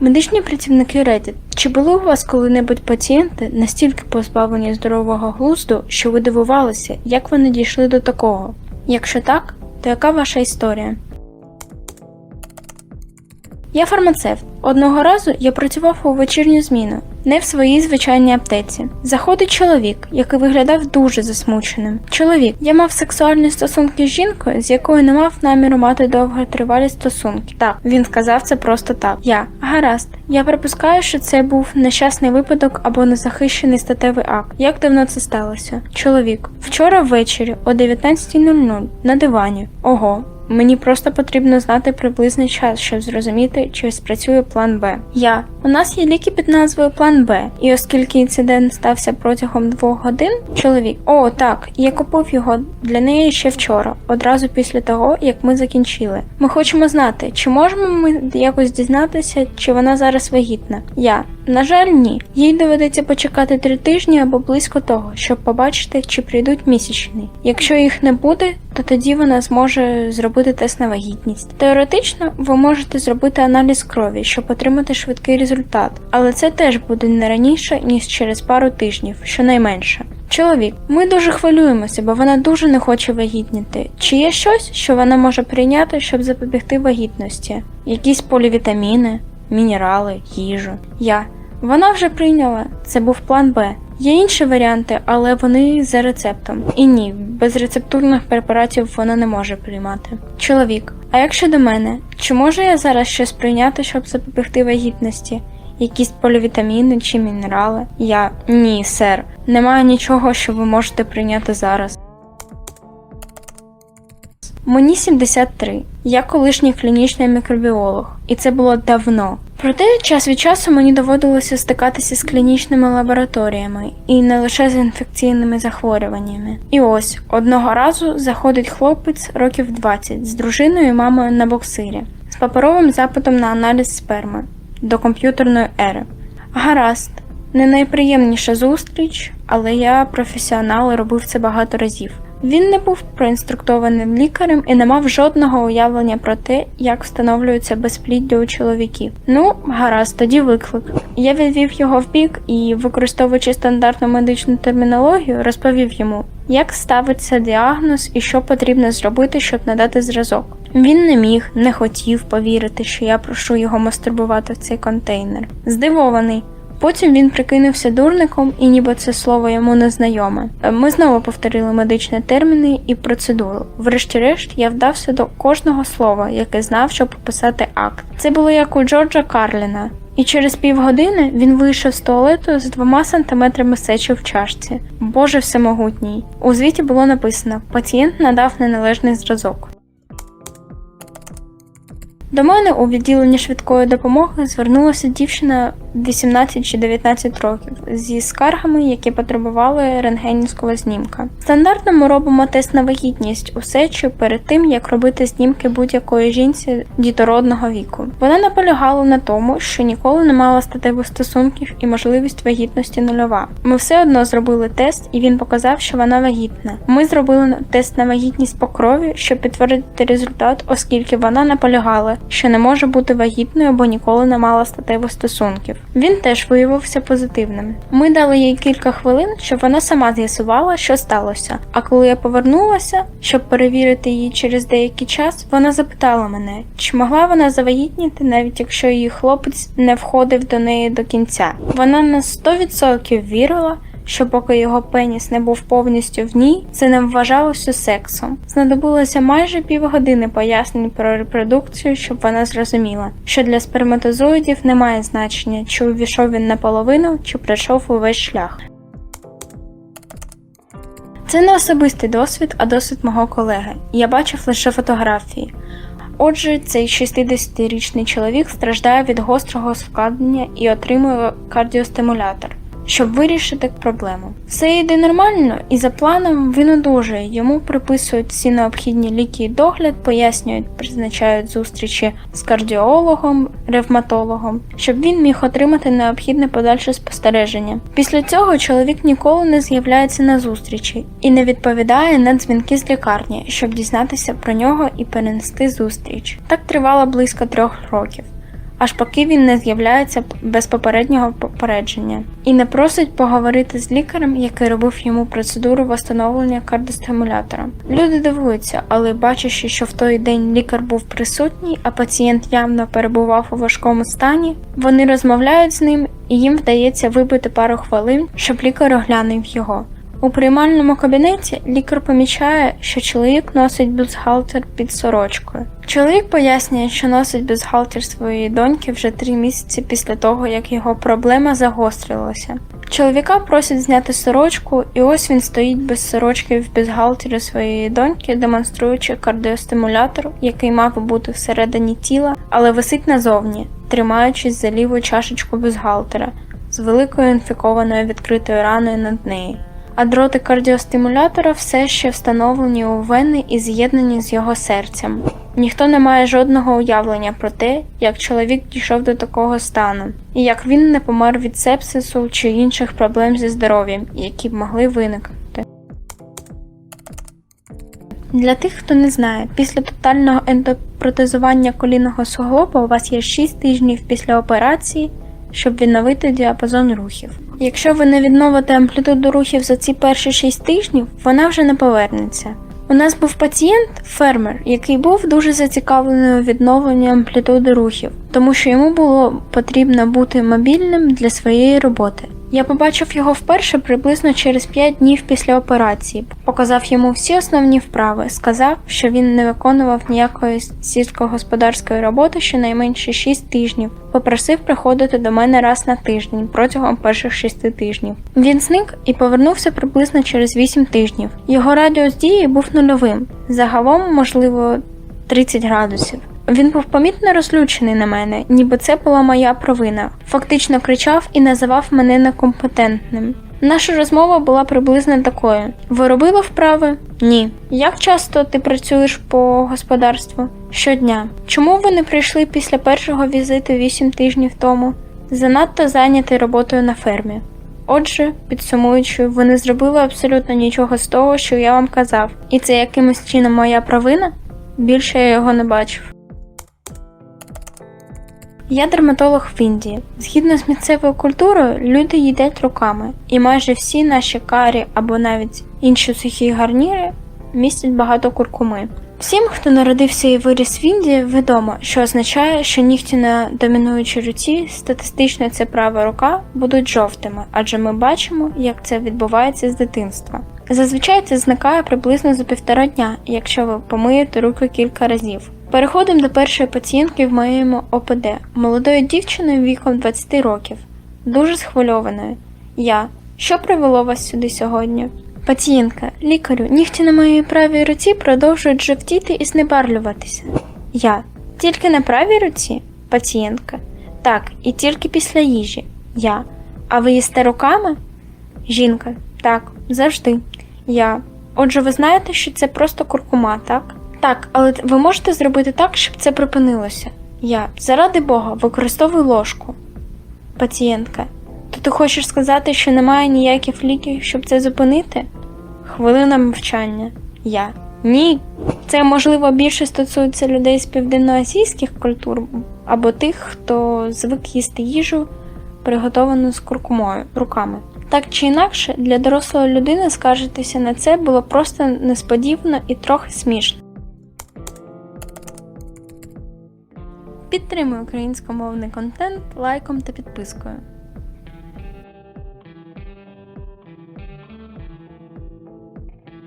Медичні працівники Reddit, чи були у вас коли-небудь пацієнти настільки позбавлені здорового глузду, що ви дивувалися, як вони дійшли до такого? Якщо так, то яка ваша історія? Я фармацевт. Одного разу я працював у вечірню зміну, не в своїй звичайній аптеці. Заходить чоловік, який виглядав дуже засмученим. Чоловік, я мав сексуальні стосунки з жінкою, з якою не мав наміру мати довготривалі стосунки. Так, він сказав це просто так. Я гаразд. Я припускаю, що це був нещасний випадок або незахищений статевий акт. Як давно це сталося? Чоловік. Вчора ввечері о 19.00 на дивані. Ого. Мені просто потрібно знати приблизний час, щоб зрозуміти, чи спрацює план Б. Я у нас є ліки під назвою План Б, і оскільки інцидент стався протягом двох годин, чоловік. О, так, я купив його для неї ще вчора, одразу після того, як ми закінчили. Ми хочемо знати, чи можемо ми якось дізнатися, чи вона зараз вагітна. Я на жаль, ні. Їй доведеться почекати три тижні або близько того, щоб побачити, чи прийдуть місячні. Якщо їх не буде, то тоді вона зможе зробити тест на вагітність. Теоретично, ви можете зробити аналіз крові, щоб отримати швидкий результат, але це теж буде не раніше, ніж через пару тижнів, щонайменше. Чоловік, ми дуже хвилюємося, бо вона дуже не хоче вагітніти. Чи є щось, що вона може прийняти, щоб запобігти вагітності? Якісь полівітаміни, мінерали, їжу. Я. Вона вже прийняла. Це був план Б. Є інші варіанти, але вони за рецептом. І ні, без рецептурних препаратів вона не може приймати. Чоловік, а як щодо мене, чи можу я зараз щось прийняти, щоб запобігти вагітності? Якісь полівітаміни чи мінерали? Я ні, сер. Немає нічого, що ви можете прийняти зараз. Мені 73. Я колишній клінічний мікробіолог, і це було давно. Проте час від часу мені доводилося стикатися з клінічними лабораторіями і не лише з інфекційними захворюваннями. І ось одного разу заходить хлопець років 20 з дружиною і мамою на боксирі з паперовим запитом на аналіз сперми до комп'ютерної ери. Гаразд, не найприємніша зустріч, але я професіонал і робив це багато разів. Він не був проінструктованим лікарем і не мав жодного уявлення про те, як встановлюється безпліддя у чоловіків. Ну, гаразд, тоді виклик. Я відвів його в бік і, використовуючи стандартну медичну термінологію, розповів йому, як ставиться діагноз і що потрібно зробити, щоб надати зразок. Він не міг, не хотів повірити, що я прошу його мастурбувати в цей контейнер. Здивований. Потім він прикинувся дурником, і ніби це слово йому незнайоме. Ми знову повторили медичні терміни і процедуру. Врешті-решт, я вдався до кожного слова, яке знав, щоб описати акт. Це було як у Джорджа Карліна. І через півгодини він вийшов з туалету з двома сантиметрами сечі в чашці. Боже всемогутній. У звіті було написано: пацієнт надав неналежний зразок. До мене у відділенні швидкої допомоги звернулася дівчина 18 чи 19 років зі скаргами, які потребували рентгенівського знімка. Стандартно ми робимо тест на вагітність у сечі перед тим, як робити знімки будь-якої жінці дітородного віку. Вона наполягала на тому, що ніколи не мала статевих стосунків і можливість вагітності нульова. Ми все одно зробили тест, і він показав, що вона вагітна. Ми зробили тест на вагітність по крові, щоб підтвердити результат, оскільки вона наполягала, що не може бути вагітною, бо ніколи не мала статевих стосунків. Він теж виявився позитивним. Ми дали їй кілька хвилин, щоб вона сама з'ясувала, що сталося. А коли я повернулася, щоб перевірити її через деякий час, вона запитала мене, чи могла вона завагітніти, навіть якщо її хлопець не входив до неї до кінця. Вона на 100% вірила. Що поки його пеніс не був повністю в ній, це не вважалося сексом. Знадобилося майже півгодини пояснень про репродукцію, щоб вона зрозуміла, що для сперматозоїдів немає значення, чи увійшов він наполовину, чи пройшов увесь шлях. Це не особистий досвід, а досвід мого колеги. Я бачив лише фотографії. Отже, цей 60-річний чоловік страждає від гострого складення і отримує кардіостимулятор щоб вирішити проблему. Все йде нормально, і за планом він одужує. Йому приписують всі необхідні ліки і догляд, пояснюють, призначають зустрічі з кардіологом, ревматологом, щоб він міг отримати необхідне подальше спостереження. Після цього чоловік ніколи не з'являється на зустрічі і не відповідає на дзвінки з лікарні, щоб дізнатися про нього і перенести зустріч. Так тривало близько трьох років. Аж поки він не з'являється без попереднього попередження, і не просить поговорити з лікарем, який робив йому процедуру встановлення кардіостимулятора. Люди дивуються, але бачачи, що в той день лікар був присутній, а пацієнт явно перебував у важкому стані, вони розмовляють з ним і їм вдається вибити пару хвилин, щоб лікар оглянув його. У приймальному кабінеті лікар помічає, що чоловік носить бюстгальтер під сорочкою. Чоловік пояснює, що носить бюстгальтер своєї доньки вже три місяці після того, як його проблема загострилася. Чоловіка просять зняти сорочку, і ось він стоїть без сорочки в бюстгальтері своєї доньки, демонструючи кардіостимулятор, який мав бути всередині тіла, але висить назовні, тримаючись за ліву чашечку бюстгальтера з великою інфікованою відкритою раною над нею а дроти кардіостимулятора все ще встановлені у вени і з'єднані з його серцем. Ніхто не має жодного уявлення про те, як чоловік дійшов до такого стану, і як він не помер від сепсису чи інших проблем зі здоров'ям, які б могли виникнути. Для тих, хто не знає, після тотального ендопротезування колінного суглоба у вас є 6 тижнів після операції, щоб відновити діапазон рухів. Якщо ви не відновите амплітуду рухів за ці перші 6 тижнів, вона вже не повернеться. У нас був пацієнт, фермер, який був дуже зацікавлений у відновленні амплітуди рухів, тому що йому було потрібно бути мобільним для своєї роботи. Я побачив його вперше приблизно через 5 днів після операції, показав йому всі основні вправи, сказав, що він не виконував ніякої сільськогосподарської роботи щонайменше 6 тижнів, попросив приходити до мене раз на тиждень протягом перших 6 тижнів. Він зник і повернувся приблизно через 8 тижнів. Його радіус дії був нульовим, загалом, можливо, 30 градусів. Він був помітно розлючений на мене, ніби це була моя провина. Фактично кричав і називав мене некомпетентним. Наша розмова була приблизно такою: ви робили вправи? Ні. Як часто ти працюєш по господарству? Щодня. Чому ви не прийшли після першого візиту 8 тижнів тому? Занадто зайнятий роботою на фермі. Отже, підсумуючи, ви не зробили абсолютно нічого з того, що я вам казав, і це якимось чином моя провина? Більше я його не бачив. Я дерматолог в Індії. Згідно з місцевою культурою, люди їдять руками, і майже всі наші карі або навіть інші сухі гарніри містять багато куркуми. Всім, хто народився і виріс в Індії, відомо, що означає, що нігті на домінуючій руці, статистично це права рука, будуть жовтими, адже ми бачимо, як це відбувається з дитинства. Зазвичай це зникає приблизно за півтора дня, якщо ви помиєте руки кілька разів. Переходимо до першої пацієнтки в моєму ОПД, молодої дівчини віком 20 років, дуже схвильованою. Я. Що привело вас сюди сьогодні? Пацієнтка, лікарю, нігті на моїй правій руці продовжують жовтіти і знебарлюватися. Я. Тільки на правій руці? Пацієнтка. Так, і тільки після їжі. Я. А ви їсте руками? Жінка. Так, завжди. Я. Отже, ви знаєте, що це просто куркума, так? Так, але ви можете зробити так, щоб це припинилося. Я. Заради Бога, використовуй ложку. Пацієнтка. То ти хочеш сказати, що немає ніяких ліків, щоб це зупинити? Хвилина мовчання. Я. Ні. Це можливо більше стосується людей з південноазійських культур або тих, хто звик їсти їжу, приготовану з куркумою руками. Так чи інакше, для дорослої людини скаржитися на це було просто несподівано і трохи смішно. Підтримуй українськомовний контент лайком та підпискою.